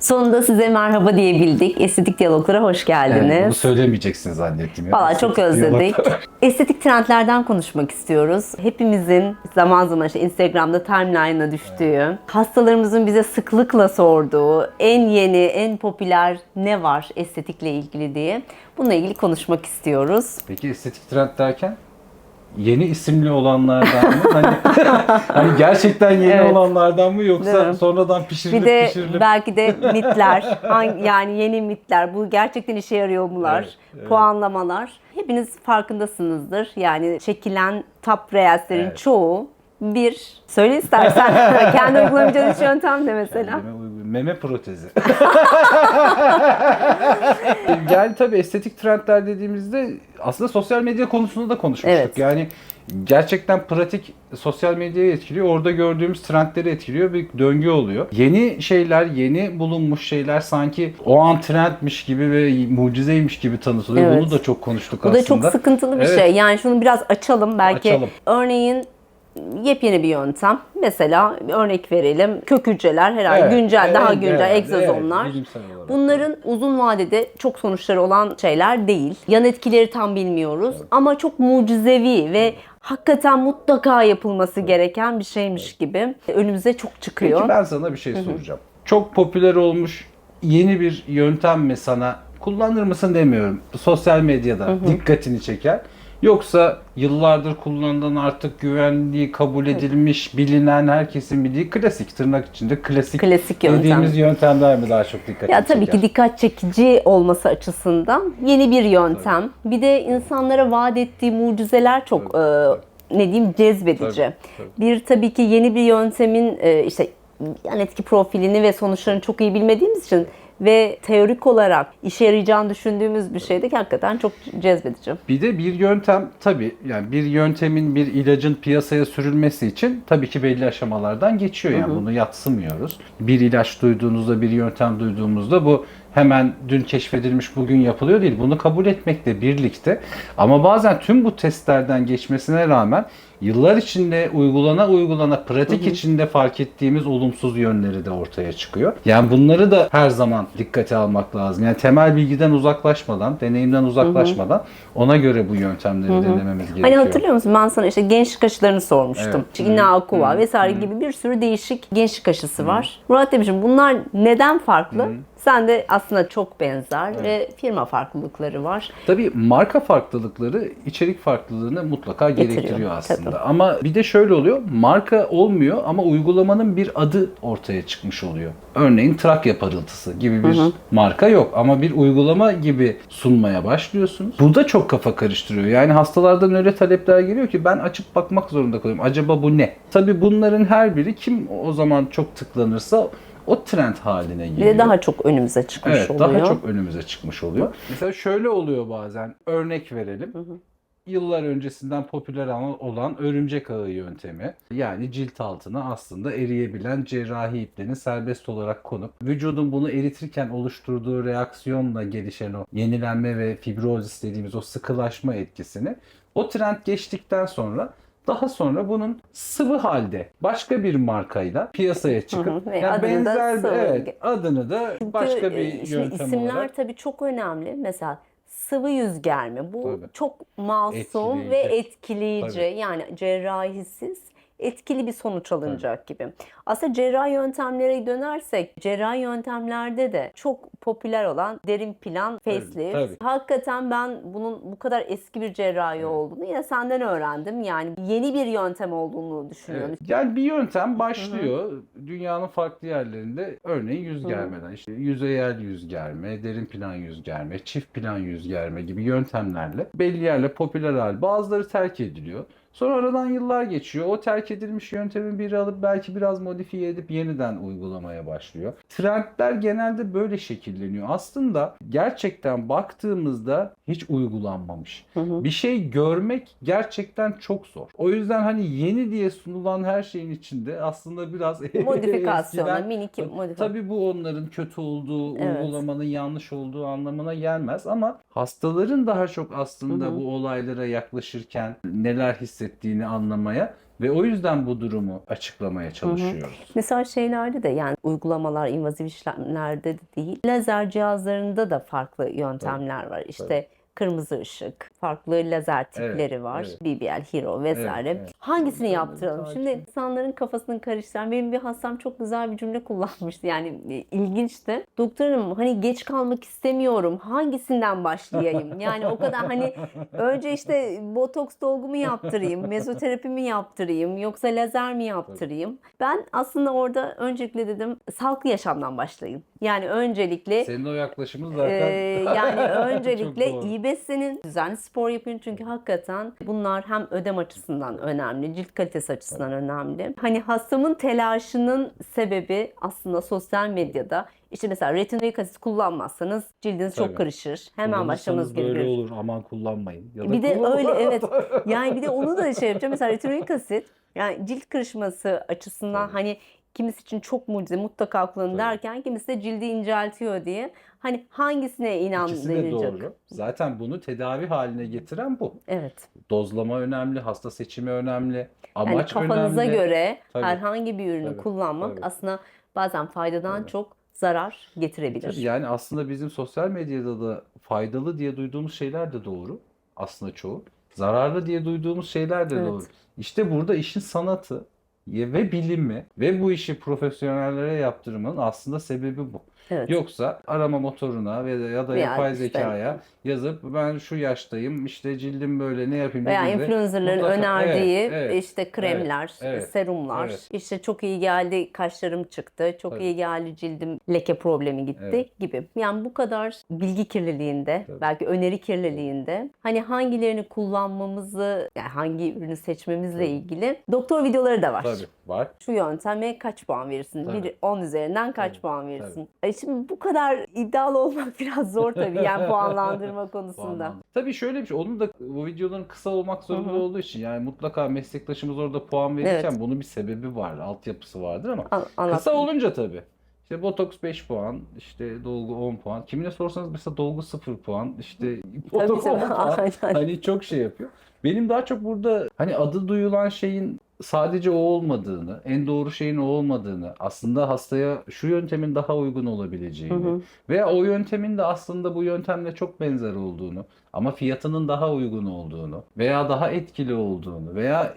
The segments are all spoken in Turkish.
Sonunda size merhaba diyebildik. Estetik diyaloglara hoş geldiniz. Evet, bunu söylemeyeceksin zannettim. ya. Valla çok özledik. Estetik trendlerden konuşmak istiyoruz. Hepimizin zaman zaman işte Instagram'da timeline'a düştüğü, hastalarımızın bize sıklıkla sorduğu en yeni, en popüler ne var estetikle ilgili diye. Bununla ilgili konuşmak istiyoruz. Peki estetik trend derken? Yeni isimli olanlardan mı? Hani, hani gerçekten yeni Evet. olanlardan mı yoksa sonradan pişirilip Bir de pişirilip belki de mitler, yani yeni mitler, bu gerçekten işe yarıyor mular, Evet, evet. puanlamalar. Hepiniz farkındasınızdır. Yani çekilen top reelslerin Evet. çoğu bir, söyle istersen, kendi uygulamayacağın hiç yöntem de mesela. Kendime. Meme protezi. yani tabii estetik trendler dediğimizde aslında sosyal medya konusunda da konuşmuştuk. Evet. Yani gerçekten pratik sosyal medyayı etkiliyor. Orada gördüğümüz trendleri etkiliyor. Bir döngü oluyor. Yeni şeyler, yeni bulunmuş şeyler sanki o an trendmiş gibi ve mucizeymiş gibi tanıtılıyor. Evet. Bunu da çok konuştuk Bu aslında. da çok sıkıntılı bir Evet. şey. Yani şunu biraz açalım belki. Açalım. Örneğin yepyeni bir yöntem. Mesela örnek verelim. Kök hücreler herhalde Evet, güncel, evet, daha evet, güncel evet, egzozomlar. olarak. Bunların uzun vadede çok sonuçları olan şeyler değil. Yan etkileri tam bilmiyoruz ama çok mucizevi ve hakikaten mutlaka yapılması gereken bir şeymiş gibi önümüze çok çıkıyor. Peki ben sana bir şey soracağım. Çok popüler olmuş yeni bir yöntem mi sana kullanır mısın demiyorum. Sosyal medyada dikkatini çeker. Yoksa yıllardır kullanılan artık güvenliği kabul edilmiş, bilinen, herkesin bildiği klasik tırnak içinde klasik, Klasik yöntem. dediğimiz yöntemler mi daha çok dikkatini Ya tabii çeker? ki dikkat çekici olması açısından yeni bir yöntem. Bir de insanlara vaat ettiği mucizeler çok e, ne diyeyim cezbedici. Tabii, tabii. Bir tabii ki yeni bir yöntemin e, işte yan etki profilini ve sonuçlarını çok iyi bilmediğimiz için ve teorik olarak işe yarayacağını düşündüğümüz bir şey de hakikaten çok cezbedici. Bir de bir yöntem tabii yani bir yöntemin bir ilacın piyasaya sürülmesi için tabii ki belli aşamalardan geçiyor yani bunu yatsımıyoruz. Bir ilaç duyduğunuzda bir yöntem duyduğumuzda bu hemen dün keşfedilmiş bugün yapılıyor değil. Bunu kabul etmekle birlikte ama bazen tüm bu testlerden geçmesine rağmen yıllar içinde uygulana uygulana pratik içinde fark ettiğimiz olumsuz yönleri de ortaya çıkıyor. Yani bunları da her zaman dikkate almak lazım. Yani temel bilgiden uzaklaşmadan, deneyimden uzaklaşmadan ona göre bu yöntemleri denememiz gerekiyor. Hani hatırlıyor musun ben sana işte gençlik aşılarını sormuştum. Evet. İşte Inaokuva vesaire gibi bir sürü değişik gençlik aşısı var. Murat demişim bunlar neden farklı? Sen de aslında çok benzer ve firma farklılıkları var. Tabii marka farklılıkları içerik farklılığını mutlaka Getiriyor, gerektiriyor aslında. tabii. Ama bir de şöyle oluyor. Marka olmuyor ama uygulamanın bir adı ortaya çıkmış oluyor. Örneğin Trakya parıltısı gibi bir marka yok ama bir uygulama gibi sunmaya başlıyorsunuz. Bu da çok kafa karıştırıyor. Yani hastalardan öyle talepler geliyor ki ben açıp bakmak zorunda kalıyorum. Acaba bu ne? Tabii bunların her biri kim o zaman çok tıklanırsa o trend haline Bir geliyor. de daha çok önümüze çıkmış Evet, oluyor. daha çok önümüze çıkmış oluyor. Mesela şöyle oluyor bazen. Örnek verelim. Yıllar öncesinden popüler olan örümcek ağı yöntemi. Yani cilt altına aslında eriyebilen cerrahi iplerin serbest olarak konup vücudun bunu eritirken oluşturduğu reaksiyonla gelişen o yenilenme ve fibrozis dediğimiz o sıkılaşma etkisini o trend geçtikten sonra daha sonra bunun sıvı halde başka bir markayla piyasaya çıkıp Hı hı. Yani adını da benzer bir- sıvı- evet adını da başka Çünkü, bir e, şimdi yöntem isimler olarak tabii çok önemli. Mesela sıvı yüz germe. Bu Tabii. çok masum Etkileyici. ve etkileyici. Tabii. Yani cerrahisiz etkili bir sonuç alınacak gibi. Aslında cerrahi yöntemlere dönersek, cerrahi yöntemlerde de çok popüler olan derin plan facelift. tabii. Hakikaten ben bunun bu kadar eski bir cerrahi olduğunu yine senden öğrendim. Yani yeni bir yöntem olduğunu düşünüyorum. Evet. Yani bir yöntem başlıyor. Dünyanın farklı yerlerinde örneğin yüz germeden işte yüzeyel yüz germe, derin plan yüz germe, çift plan yüz germe gibi yöntemlerle belli yerle popüler hal. Bazıları terk ediliyor. Sonra aradan yıllar geçiyor. O terk edilmiş yöntemin biri alıp belki biraz modifiye edip yeniden uygulamaya başlıyor. Trendler genelde böyle şekilleniyor. Aslında gerçekten baktığımızda hiç uygulanmamış. Bir şey görmek gerçekten çok zor. O yüzden hani yeni diye sunulan her şeyin içinde aslında biraz Modifikasyona, eskiden- minik modifikasyon. Tabii bu onların kötü olduğu, Evet. uygulamanın yanlış olduğu anlamına gelmez ama hastaların daha çok aslında Hı hı. bu olaylara yaklaşırken neler hissettiğini anlamaya Ve o yüzden bu durumu açıklamaya çalışıyoruz. Mesela şeylerde de yani uygulamalar invazif işlemlerde de değil. Lazer cihazlarında da farklı yöntemler var. İşte kırmızı ışık, farklı lazer tipleri Evet, var. evet. BBL, Hero vesaire. Evet, evet. Hangisini yaptıralım? takip- Şimdi insanların kafasını karıştıran benim bir hastam çok güzel bir cümle kullanmıştı. Yani e, ilginçti. Doktorum hani geç kalmak istemiyorum. Hangisinden başlayayım? Yani o kadar hani önce işte botoks dolgumu yaptırayım, mezoterapi mi yaptırayım yoksa lazer mi yaptırayım? Ben aslında orada öncelikle dedim sağlıklı yaşamdan başlayın. Yani öncelikle Senin o yaklaşımın zaten ee, yani öncelikle Çok doğru. Beslenin, düzenli spor yapın çünkü hakikaten bunlar hem ödem açısından önemli, cilt kalitesi açısından önemli. Hani hastamın telaşının sebebi aslında sosyal medyada işte mesela retinoik asit kullanmazsanız cildiniz Tabii. çok kırışır. Hemen başlamanız Kullanırsanız böyle gerekiyor. olur aman kullanmayın. Ya da Bir de öyle evet. Yani bir de onu da şey yapacağım. Mesela retinoik asit yani cilt kırışması açısından hani kimisi için çok mucize mutlaka kullanın derken kimisi de cildi inceltiyor diye. Hani hangisine inan İkisi de doğru. Zaten bunu tedavi haline getiren bu. Evet. Dozlama önemli, hasta seçimi önemli, Yani amaç kafanıza önemli. göre Tabii. herhangi bir ürünü Tabii, kullanmak tabii. aslında bazen faydadan çok zarar getirebilir. Tabii Yani aslında bizim sosyal medyada da faydalı diye duyduğumuz şeyler de doğru. Aslında çoğu. Zararlı diye duyduğumuz şeyler de Evet. doğru. İşte burada işin sanatı ve bilimi ve bu işi profesyonellere yaptırmanın aslında sebebi bu. Evet. Yoksa arama motoruna ve ya da Veya yapay işte- zekaya yazıp ben şu yaştayım işte cildim böyle ne yapayım Veya dediğinde influencerların mutlaka- önerdiği Evet, evet, işte kremler, evet, serumlar, evet. işte çok iyi geldi kaşlarım çıktı, çok Tabii. iyi geldi cildim leke problemi gitti Evet. gibi. Yani bu kadar bilgi kirliliğinde, Tabii. belki öneri kirliliğinde hani hangilerini kullanmamızı, yani hangi ürünü seçmemizle ilgili doktor videoları da var. Tabii var. Şu yönteme kaç puan verirsin? Tabii. Bir 10 üzerinden kaç Tabii, puan verirsin? E şimdi bu kadar iddialı olmak biraz zor tabii yani puanlandırma konusunda. Puanlandı. Tabii şöyle bir şey. Onun da bu videoların kısa olmak zorunda olduğu için yani mutlaka meslektaşımız orada puan verirken Evet. bunun bir sebebi var, altyapısı vardır ama An- kısa olunca tabii. İşte botoks 5 puan, işte dolgu 10 puan. Kimine sorsanız mesela dolgu 0 puan, işte botoks tabii. 10 puan. Aynen. Hani çok şey yapıyor. Benim daha çok burada hani adı duyulan şeyin sadece o olmadığını, en doğru şeyin o olmadığını, aslında hastaya şu yöntemin daha uygun olabileceğini veya o yöntemin de aslında bu yöntemle çok benzer olduğunu ama fiyatının daha uygun olduğunu veya daha etkili olduğunu veya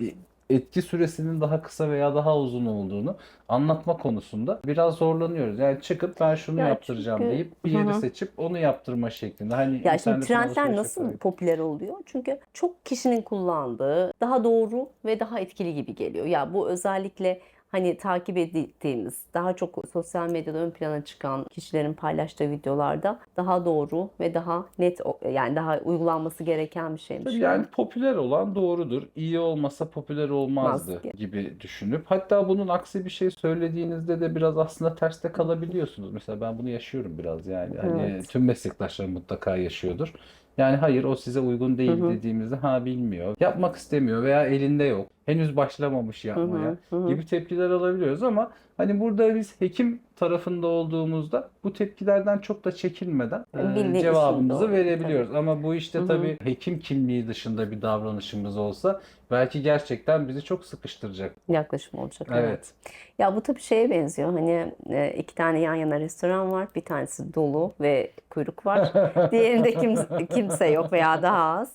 etki süresinin daha kısa veya daha uzun olduğunu anlatma konusunda biraz zorlanıyoruz. Yani çıkıp ben şunu Ya yaptıracağım çünkü- deyip bir yeri seçip onu yaptırma şeklinde. Hani Ya şimdi trendler nasıl yaparak. popüler oluyor? Çünkü çok kişinin kullandığı daha doğru ve daha etkili gibi geliyor. Ya bu özellikle hani takip ettiğimiz, daha çok sosyal medyada ön plana çıkan kişilerin paylaştığı videolarda daha doğru ve daha net yani daha uygulanması gereken bir şeymiş. Tabii Yani popüler olan doğrudur. İyi olmasa popüler olmazdı Olmaz. gibi düşünüp hatta bunun aksi bir şey söylediğinizde de biraz aslında terste kalabiliyorsunuz. Mesela ben bunu yaşıyorum biraz yani. Hani Evet. tüm meslektaşlarım mutlaka yaşıyordur. Yani hayır o size uygun değil dediğimizde ha bilmiyor, yapmak istemiyor veya elinde yok. Henüz başlamamış yapmaya gibi tepkiler alabiliyoruz ama hani burada biz hekim tarafında olduğumuzda bu tepkilerden çok da çekinmeden e, cevabımızı doğru, verebiliyoruz. Ama bu işte tabii hekim kimliği dışında bir davranışımız olsa belki gerçekten bizi çok sıkıştıracak. Yaklaşım olacak. Evet. Ya bu tabii şeye benziyor. Hani e, iki tane yan yana restoran var. Bir tanesi dolu ve kuyruk var. Diğerinde kimse, kimse yok veya daha az.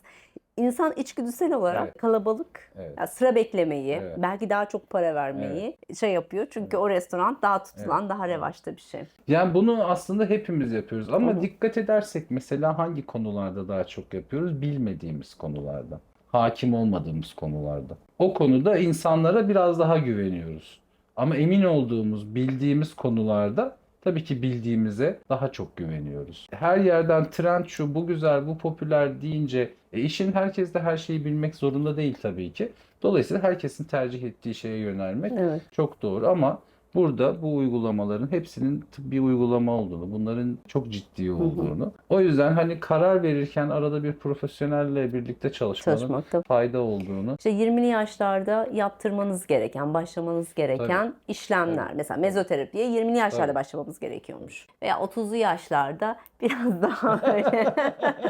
İnsan içgüdüsel olarak Evet. kalabalık, Evet. ya sıra beklemeyi, Evet. belki daha çok para vermeyi şey yapıyor. Çünkü o restoran daha tutulan, Evet. daha revaçta bir şey. Yani bunu aslında hepimiz yapıyoruz ama dikkat edersek mesela hangi konularda daha çok yapıyoruz? Bilmediğimiz konularda. Hakim olmadığımız konularda. O konuda insanlara biraz daha güveniyoruz. Ama emin olduğumuz, bildiğimiz konularda tabii ki bildiğimize daha çok güveniyoruz. Her yerden trend şu, bu güzel, bu popüler deyince e, işin herkes de her şeyi bilmek zorunda değil tabii ki. Dolayısıyla herkesin tercih ettiği şeye yönelmek Evet. çok doğru ama Burada bu uygulamaların hepsinin tıbbi uygulama olduğunu, bunların çok ciddi olduğunu. O yüzden hani karar verirken arada bir profesyonelle birlikte çalışmanın Çalışmakta. fayda olduğunu. İşte 20'li yaşlarda yaptırmanız gereken, başlamanız gereken işlemler. Mesela mezoterapiye 20'li yaşlarda Tabii. başlamamız gerekiyormuş. Veya 30'lu yaşlarda biraz daha böyle,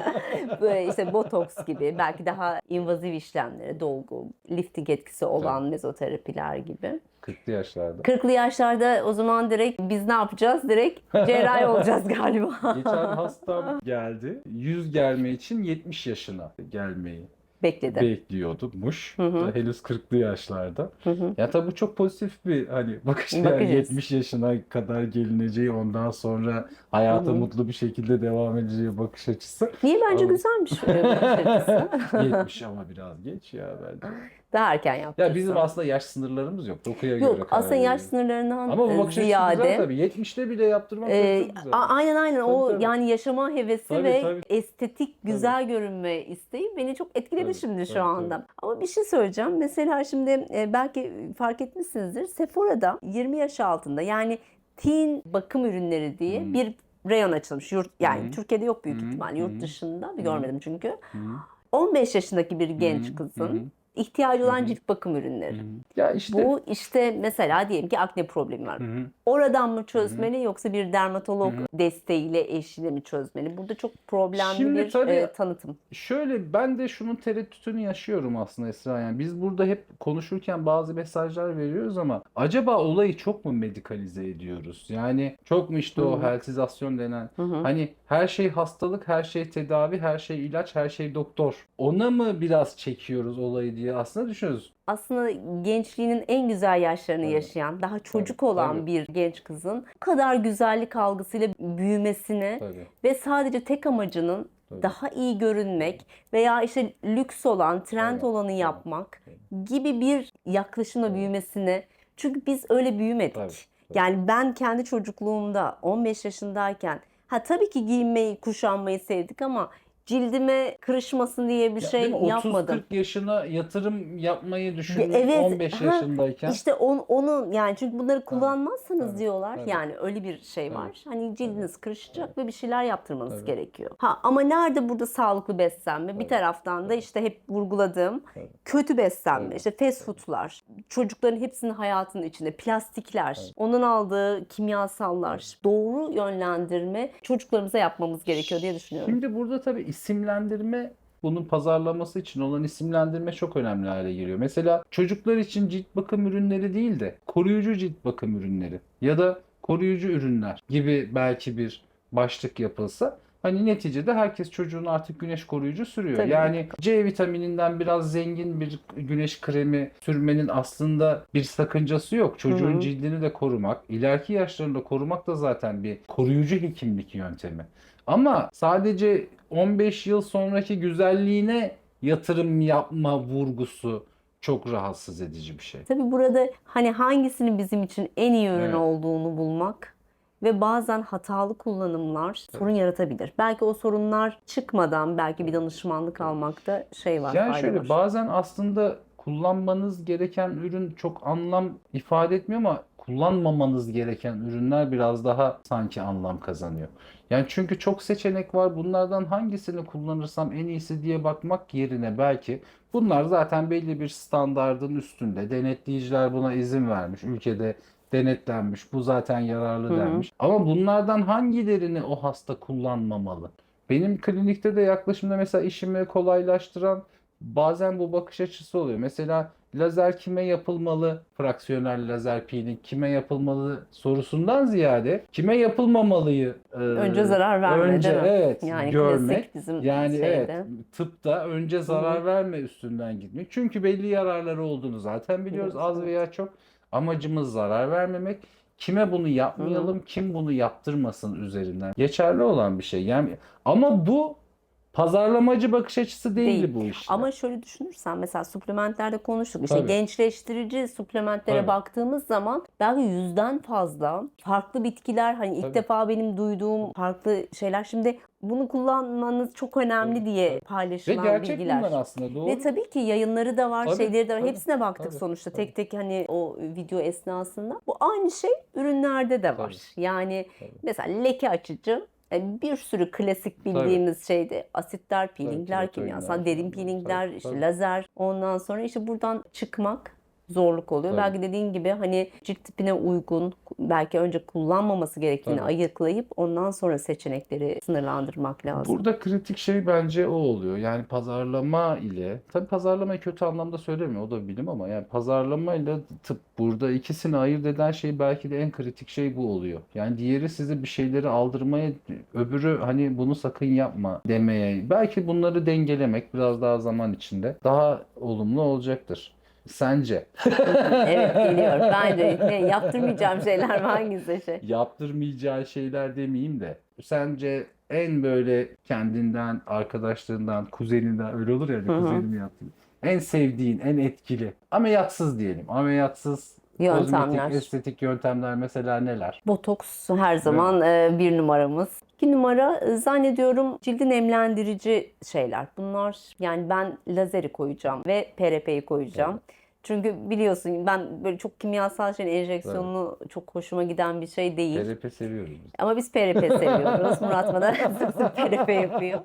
böyle işte botoks gibi belki daha invaziv işlemlere, dolgu, lifting etkisi olan mezoterapiler gibi. 40'lı yaşlarda. 40'lı yaşlarda o zaman direkt biz ne yapacağız? Direkt cerrahi olacağız galiba. Geçen hastam geldi. Yüz germe için 70 yaşına gelmeyi Bekledi. bekliyordumuş. Henüz 40'lı yaşlarda. Ya tabii bu çok pozitif bir hani bakış yani Bakış açısı. 70 yaşına kadar gelineceği ondan sonra hayata mutlu bir şekilde devam edeceği bakış açısı. Niye bence Ama- güzelmiş e, bakış açısı. 70 ama biraz geç ya bence. Daha erken yaptırsın. Ya bizim aslında yaş sınırlarımız yok. Dokuya göre Yok karar aslında yaş sınırlarından Ama bu e, bakış açısı ziyade güzel tabii. 70'te bile yaptırmak e, çok güzel. aynen aynen o Tabii, tabii. yani yaşama hevesi Tabii, ve tabii. estetik güzel görünme isteği beni çok etkiledi Tabii, şimdi şu tabii, anda. Ama bir şey söyleyeceğim. Mesela şimdi e, belki fark etmişsinizdir. Sephora'da 20 yaş altında yani teen bakım ürünleri diye Hmm. bir reyon açılmış. Yurt yani Türkiye'de yok büyük ihtimal. Yurt dışında bir görmedim çünkü. 15 yaşındaki bir genç kızın ihtiyacı olan cilt bakım ürünleri. ya işte Bu işte mesela diyelim ki akne problemi var. Oradan mı çözmeli yoksa bir dermatolog desteğiyle eşliğiyle mi çözmeli? Burada çok problemli Şimdi bir tabii- e, tanıtım. Şöyle ben de şunun tereddütünü yaşıyorum aslında Esra yani biz burada hep konuşurken bazı mesajlar veriyoruz ama acaba olayı çok mu medikalize ediyoruz? Yani çok mu işte o healthizasyon denen hani her şey hastalık, her şey tedavi, her şey ilaç, her şey doktor. Ona mı biraz çekiyoruz olayı diye aslında düşünüyoruz. Aslında gençliğinin en güzel yaşlarını yaşayan, daha çocuk Tabii, olan tabii. bir genç kızın bu kadar güzellik algısıyla büyümesine Tabii. ve sadece tek amacının Tabii. daha iyi görünmek veya işte lüks olan, trend Evet, olanı evet, yapmak gibi bir yaklaşımla büyümesine. Çünkü biz öyle büyümedik. Tabii, tabii. Yani ben kendi çocukluğumda 15 yaşındayken ha tabii ki giyinmeyi, kuşanmayı sevdik ama cildime kırışmasın diye bir Ya şey yapmadım. 30-40 yaşına yatırım yapmayı düşündüm Evet, 15 ha, yaşındayken. İşte on, onu yani çünkü bunları kullanmazsanız tabii, diyorlar. tabii. Yani öyle bir şey var. Hani cildiniz kırışacak ve bir şeyler yaptırmanız Tabii. gerekiyor. Ha ama nerede burada sağlıklı beslenme? Bir taraftan da işte hep vurguladığım kötü beslenme. Tabii. işte fast foodlar, çocukların hepsinin hayatının içinde plastikler, onun aldığı kimyasallar, doğru yönlendirme çocuklarımıza yapmamız gerekiyor diye düşünüyorum. Şimdi burada tabii isimlendirme bunun pazarlaması için olan isimlendirme çok önemli hale geliyor. Mesela çocuklar için cilt bakım ürünleri değil de koruyucu cilt bakım ürünleri ya da koruyucu ürünler gibi belki bir başlık yapılsa hani neticede herkes çocuğun artık güneş koruyucu sürüyor. Tabii. Yani C vitamininden biraz zengin bir güneş kremi sürmenin aslında bir sakıncası yok. Çocuğun Hı hı. cildini de korumak, ileriki yaşlarında korumak da zaten bir koruyucu hekimlik yöntemi. Ama sadece 15 yıl sonraki güzelliğine yatırım yapma vurgusu çok rahatsız edici bir şey. Tabii burada hani hangisinin bizim için en iyi ürün Evet. olduğunu bulmak ve bazen hatalı kullanımlar sorun yaratabilir. Belki o sorunlar çıkmadan belki bir danışmanlık almakta şey var, Yani şöyle var. bazen aslında kullanmanız gereken ürün çok anlam ifade etmiyor ama kullanmamanız gereken ürünler biraz daha sanki anlam kazanıyor. Yani çünkü çok seçenek var. Bunlardan hangisini kullanırsam en iyisi diye bakmak yerine belki bunlar zaten belli bir standardın üstünde. Denetleyiciler buna izin vermiş. Ülkede denetlenmiş. Bu zaten yararlı denmiş. Ama bunlardan hangilerini o hasta kullanmamalı? Benim klinikte de yaklaşımda mesela işimi kolaylaştıran bazen bu bakış açısı oluyor. Mesela lazer kime yapılmalı? Fraksiyonel lazer peeling kime yapılmalı sorusundan ziyade kime yapılmamalıyı e, Önce zarar verme, önce değil mi? evet Yani görmek. bizim yani şeyde. evet tıpta önce zarar verme üstünden gitmek. Çünkü belli yararları olduğunu zaten biliyoruz Biliyoruz, az veya çok. Amacımız zarar vermemek. Kime bunu yapmayalım, kim bunu yaptırmasın üzerinden geçerli olan bir şey. Yani ama bu Pazarlamacı bakış açısı değildi Değil. bu iş. Ama şöyle düşünürsen mesela suplementlerde konuştuk. İşte Tabii. gençleştirici suplementlere Tabii. baktığımız zaman belki yüzden fazla farklı bitkiler hani ilk Tabii. defa benim duyduğum farklı şeyler. Şimdi bunu kullanmanız çok önemli diye Ve paylaşılan gerçek bilgiler. bunlar aslında doğru. Ve tabii ki yayınları da var, Tabii, şeyleri de var. tabii, Hepsine baktık tabii, sonuçta tabii. tek tek hani o video esnasında. Bu aynı şey ürünlerde de var. Tabii. Yani Tabii. mesela leke açıcı bir sürü klasik bildiğimiz şeyde asitler, peelingler, tabii, kimyasal, peelingler, derin tabii, peelingler, tabii, işte tabii. lazer. Ondan sonra işte buradan çıkmak zorluk oluyor. Tabii. Belki dediğin gibi hani cilt tipine uygun, belki önce kullanmaması gerektiğini Tabii. ayıklayıp ondan sonra seçenekleri sınırlandırmak lazım. Burada kritik şey bence o oluyor. Yani pazarlama ile, tabii pazarlamayı kötü anlamda söylemiyor o da bilim ama yani pazarlama ile tıp burada ikisini ayırt eden şey belki de en kritik şey bu oluyor. Yani diğeri size bir şeyleri aldırmaya, öbürü hani bunu sakın yapma demeye. Belki bunları dengelemek biraz daha zaman içinde daha olumlu olacaktır. Sence? evet geliyor. Bence ne, yaptırmayacağım şeyler var hangisi şey? Yaptırmayacağı şeyler demeyeyim de sence en böyle kendinden, arkadaşlarından, kuzeninden öyle olur ya hani kuzenim yaptı. En sevdiğin, en etkili, ameliyatsız diyelim. Ameliyatsız Yöntemler. kozmetik, estetik yöntemler mesela neler? Botoks her zaman e, bir numaramız. İki numara e, zannediyorum cildi nemlendirici şeyler. Bunlar yani ben lazeri koyacağım ve PRP'yi koyacağım. Çünkü biliyorsun ben böyle çok kimyasal şeyin enjeksiyonu çok hoşuma giden bir şey değil. PRP seviyoruz biz. Ama biz PRP seviyoruz. Murat bana PRP yapıyor.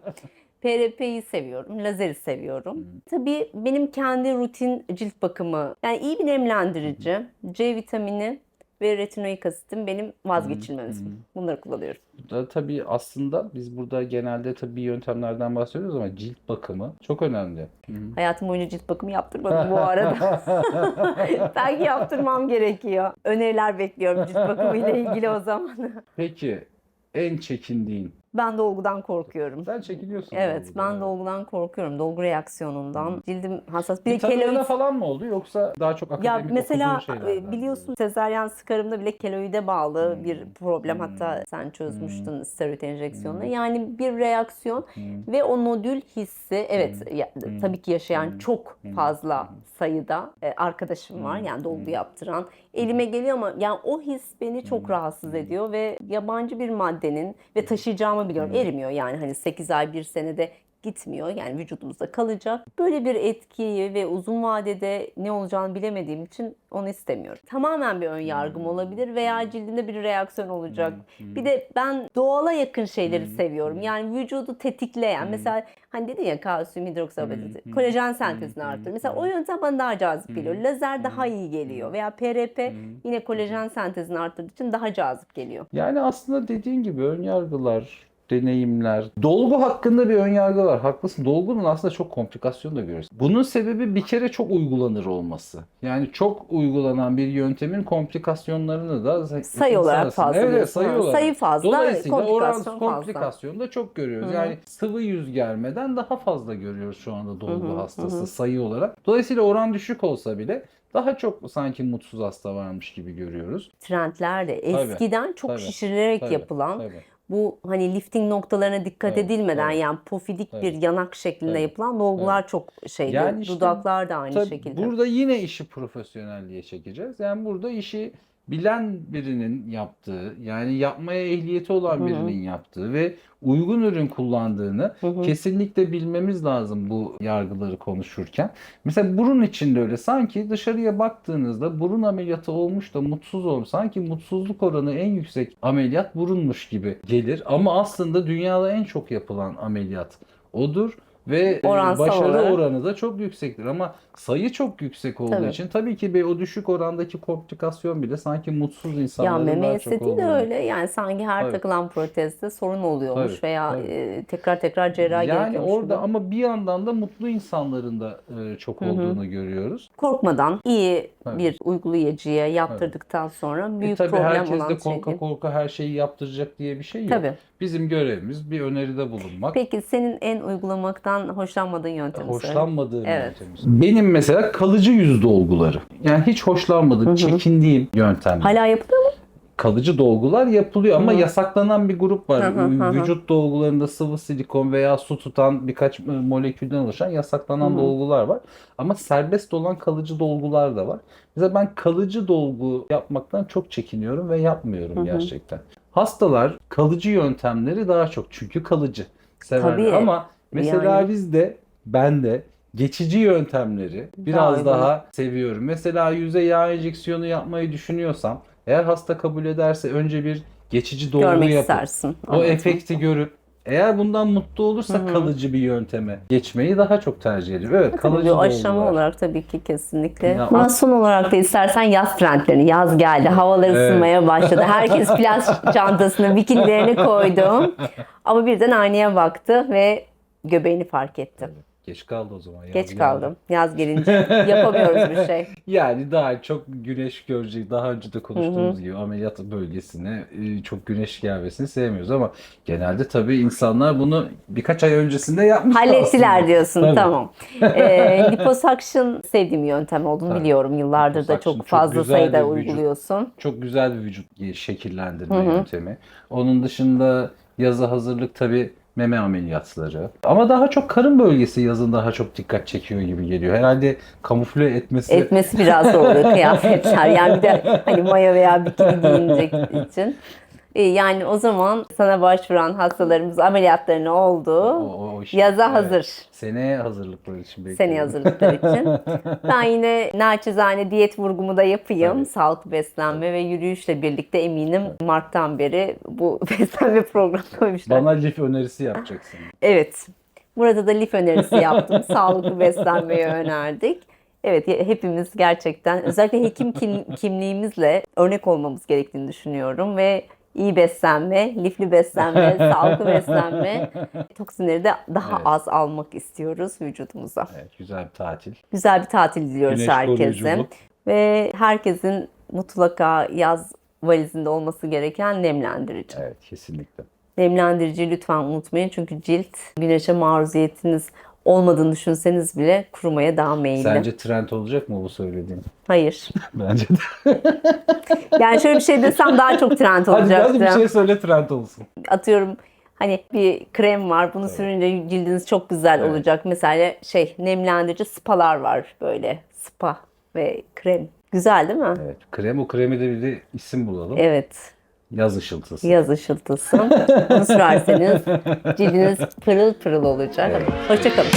PRP'yi seviyorum, lazeri seviyorum. Tabii benim kendi rutin cilt bakımı, yani iyi bir nemlendirici, C vitamini ve retinoik asitim benim vazgeçilmezim. Bunları kullanıyorum. Da tabii aslında biz burada genelde tabii yöntemlerden bahsediyoruz ama cilt bakımı çok önemli. Hayatım boyunca cilt bakımı yaptırmadım bu arada. Belki yaptırmam gerekiyor. Öneriler bekliyorum cilt bakımı ile ilgili o zaman. Peki en çekindiğin? Ben dolgudan korkuyorum. Sen çekiliyorsun. Evet, dolgudan, ben dolgudan korkuyorum. Dolgu reaksiyonundan. Cildim hassas. Bir Bir keloid falan mı oldu yoksa daha çok akademik Ya mesela e, biliyorsun sezaryen sıkarımda bile keloide bağlı Hmm. bir problem. Hatta sen çözmüştün steroid enjeksiyonla. Yani bir reaksiyon ve o nodül hissi evet ya- tabii ki yaşayan çok fazla sayıda e, arkadaşım var. Yani dolgu yaptıran. Elime geliyor ama yani o his beni çok rahatsız ediyor ve yabancı bir maddenin ve taşıyacağımı biliyorum. Erimiyor yani hani 8 ay 1 senede gitmiyor. Yani vücudumuzda kalacak. Böyle bir etkiyi ve uzun vadede ne olacağını bilemediğim için onu istemiyorum. Tamamen bir ön yargım olabilir veya cildimde bir reaksiyon olacak. Bir de ben doğala yakın şeyleri seviyorum. Yani vücudu tetikleyen mesela hani dedin ya kalsiyum hidroksabat kolajen sentezini artırıyor. Mesela o yöntem bana daha cazip geliyor. Lazer daha iyi geliyor veya PRP yine kolajen sentezini arttırdığı için daha cazip geliyor. Yani aslında dediğin gibi ön yargılar, deneyimler. Dolgu hakkında bir ön yargı var. Haklısın. Dolgunun aslında çok komplikasyon da görüyoruz. Bunun sebebi bir kere çok uygulanır olması. Yani çok uygulanan bir yöntemin komplikasyonlarını da Sayı olarak fazla Evet, sayı olarak. sayı fazla, Dolayısıyla komplikasyon komplikasyonu da çok görüyoruz. Yani sıvı yüz germeden daha fazla görüyoruz şu anda dolgu hastası sayı olarak. Dolayısıyla oran düşük olsa bile daha çok sanki mutsuz hasta varmış gibi görüyoruz. trendlerde eskiden çok tabii, şişirilerek tabii, yapılan tabii. Bu hani lifting noktalarına dikkat Tabii, edilmeden tabii. yani pofidik Tabii. bir yanak şeklinde Tabii, yapılan dolgular çok şeydi. Yani işte Dudaklar da aynı şekilde. Burada yine işi profesyonelliğe çekeceğiz. Yani burada işi bilen birinin yaptığı, yani yapmaya ehliyeti olan birinin yaptığı ve uygun ürün kullandığını kesinlikle bilmemiz lazım bu yargıları konuşurken. Mesela burun için de öyle. Sanki dışarıya baktığınızda burun ameliyatı olmuş da mutsuz olmuş. Sanki mutsuzluk oranı en yüksek ameliyat burunmuş gibi gelir. Ama aslında dünyada en çok yapılan ameliyat odur ve e, Oransal başarı olarak. oranı da çok yüksektir ama sayı çok yüksek olduğu Tabii. için tabii ki bir o düşük orandaki komplikasyon bile sanki mutsuz Ya insanların meme daha çok estetiği de olduğunu. öyle. Yani sanki her Tabii. takılan protezde sorun oluyormuş Tabii, veya tabii. e, tekrar tekrar cerrahi Yani orada gibi. ama bir yandan da mutlu insanların da e, çok olduğunu görüyoruz. korkmadan iyi Tabii. bir uygulayıcıya yaptırdıktan sonra E büyük tabii problem herkes olan de şey korka değil. korka her şeyi yaptıracak diye bir şey yok. Tabii. Bizim görevimiz bir öneride bulunmak. Peki senin en uygulamaktan hoşlanmadığın yöntemi söyle. Hoşlanmadığım Evet. yöntemimiz. Benim mesela kalıcı yüz dolguları. Yani hiç hoşlanmadığım, çekindiğim yöntemler. Hala yapılıyor mu? Kalıcı dolgular yapılıyor ama yasaklanan bir grup var. Hı hı hı hı. Vücut dolgularında sıvı silikon veya su tutan birkaç e, molekülden oluşan yasaklanan dolgular var. Ama serbest olan kalıcı dolgular da var. Mesela ben kalıcı dolgu yapmaktan çok çekiniyorum ve yapmıyorum gerçekten. Hastalar kalıcı yöntemleri daha çok çünkü kalıcı severler Tabii. ama mesela Yani. bizde ben de geçici yöntemleri biraz uygun. daha seviyorum. Mesela yüze yağ enjeksiyonu yapmayı düşünüyorsam eğer hasta kabul ederse önce bir geçici dolgu Görmek yapıp istersin. o Anladım. efekti görüp eğer bundan mutlu olursa kalıcı bir yönteme geçmeyi daha çok tercih ediyor. Evet, Tabii kalıcı bir aşama dolgular. olarak tabii ki kesinlikle. Ya- Ama son olarak da istersen yaz trendlerini. Yaz geldi. Havalar Evet. ısınmaya başladı. Herkes plaj çantasına bikinilerini koydu. Ama birden aynaya baktı ve göbeğini fark etti. Geç kaldı o zaman. yaz Geç geldi. kaldım. Yaz gelince yapamıyoruz bir şey. Yani daha çok güneş görecek. Daha önce de konuştuğumuz gibi ameliyat bölgesine e, çok güneş gelmesini sevmiyoruz ama genelde tabii insanlar bunu birkaç ay öncesinde yapmışlar Hallettiler aslında. diyorsun. Tabii. Tamam. Ee, liposuction sevdiğim yöntem olduğunu Tabii. biliyorum. Yıllardır da Liposuction çok çok fazla güzel sayıda bir vücut. uyguluyorsun. Çok güzel bir vücut şekillendirme yöntemi. Onun dışında yaza hazırlık tabii meme ameliyatları. Ama daha çok karın bölgesi yazın daha çok dikkat çekiyor gibi geliyor. Herhalde kamufle etmesi Etmesi biraz zor oluyor kıyafetler. Yani bir de hani maya veya bikini giyinecek için. Ee, Yani o zaman sana başvuran hastalarımız ameliyatlarını oldu. o, o iş- Yaza evet. hazır. Seneye hazırlıklar için bekliyorum. Seni hazırlıklar için. Ben yine naçizane diyet vurgumu da yapayım. Tabii. Sağlıklı beslenme ve yürüyüşle birlikte eminim Mart'tan beri bu beslenme programı koymuşlar. Bana lif önerisi yapacaksın. Evet. Burada da lif önerisi yaptım. Sağlıklı beslenmeyi önerdik. Evet hepimiz gerçekten özellikle hekim kim- kimliğimizle örnek olmamız gerektiğini düşünüyorum ve iyi beslenme, lifli beslenme, sağlıklı beslenme toksinleri de daha Evet. az almak istiyoruz vücudumuza. Evet, güzel bir tatil. Güzel bir tatil diliyoruz Güneş herkese. Ve herkesin mutlaka yaz valizinde olması gereken nemlendirici. Evet, kesinlikle. Nemlendiriciyi lütfen unutmayın çünkü cilt güneşe maruziyetiniz olmadığını düşünseniz bile kurumaya daha meyilli. Sence trend olacak mı bu söylediğin? Hayır. Bence de. Yani şöyle bir şey desem daha çok trend Hadi, olacaktı. hadi bir şey söyle trend olsun. Atıyorum hani bir krem var bunu sürünce cildiniz çok güzel Evet. olacak. Mesela şey nemlendirici spalar var böyle spa ve krem. Güzel değil mi? Evet, krem o kremi de bir de isim bulalım. Evet. Yaz ışıltısı. Yaz ışıltısı. Bunu sürerseniz cildiniz pırıl pırıl olacak. Hoşçakalın.